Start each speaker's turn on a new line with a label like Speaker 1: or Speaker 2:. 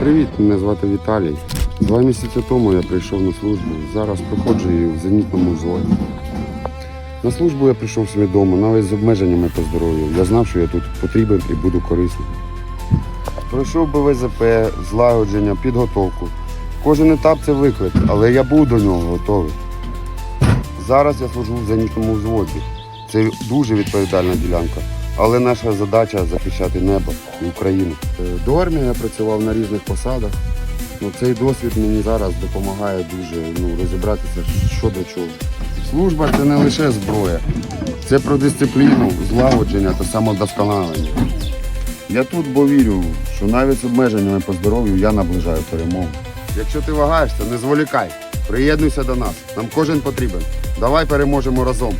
Speaker 1: Привіт, мене звати Віталій. Два місяці тому я прийшов на службу. Зараз проходжу її в зенітному взводі. На службу я прийшов свідомо, навіть з обмеженнями по здоров'ю. Я знав, що я тут потрібен і буду корисним. Пройшов БВЗП, злагодження, підготовку. Кожен етап це виклик, але я був до нього готовий. Зараз я служу в зенітному взводі. Це дуже відповідальна ділянка. Але наша задача захищати небо і Україну. Е, До армії я працював на різних посадах. Ну, цей досвід мені зараз допомагає дуже ну, розібратися, що до чого. Служба це не лише зброя, це про дисципліну, злагодження та самодосконалення. Я тут, бо вірю, що навіть з обмеженнями по здоров'ю я наближаю перемогу. Якщо ти вагаєшся, не зволікай. Приєднуйся до нас. Нам кожен потрібен. Давай переможемо разом.